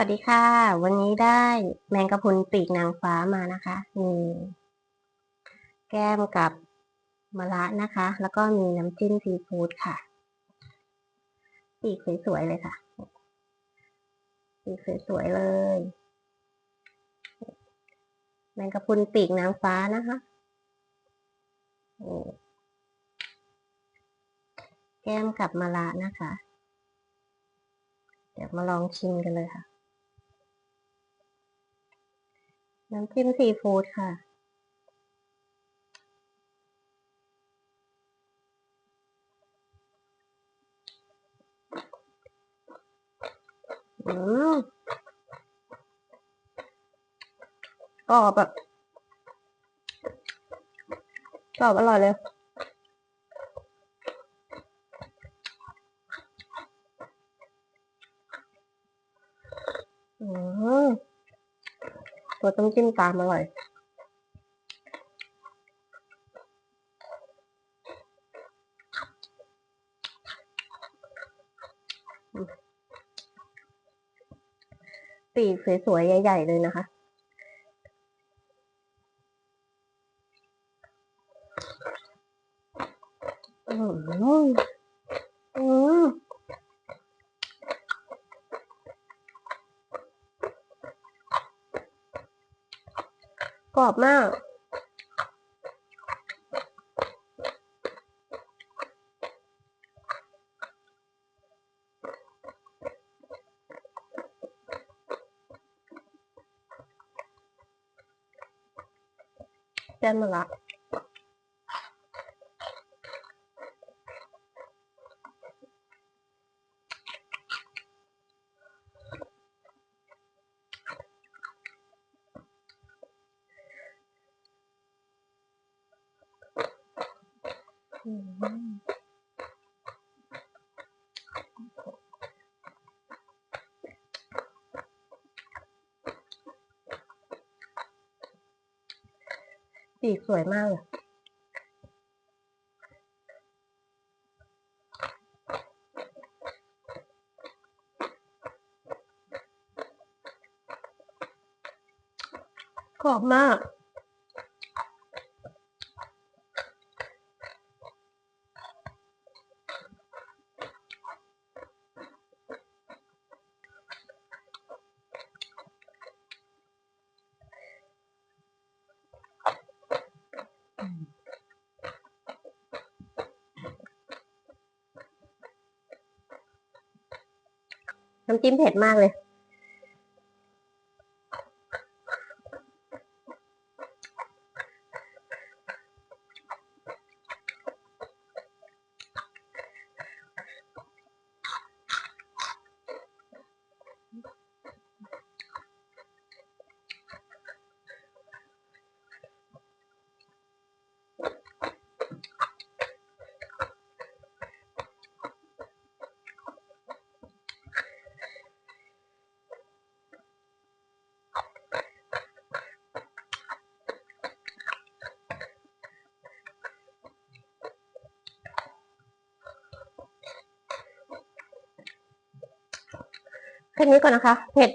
วัสดีค่ะ วันนี้ได้แมงกะพุนปีกนางฟ้ามานะคะมีแก้มกับมะระนะคะ แล้วก็มีน้ำจิ้มซีฟู้ดค่ะ ปีกสวยๆเลยค่ะ ปีกสวยๆเลย แมงกะพุนปีกนางฟ้านะคะแก้มกับมะระนะคะ เดี๋ยวมาลองชิมกันเลยค่ะ น้ำจิ้มซีฟู้ดค่ะ อืมกรอบแบบกรอบอร่อยเลยอืม ตัวต้มจิ้มตามอร่อยปีกสวยๆ ใหญ่ ๆ เลยนะคะอืมอืม กรอบมาก ได้มมะละ ปีกสวยมากเลยกรอบมาก น้ำจิ้มเผ็ดมากเลย แค่นี้ก่อนนะคะเผ็ด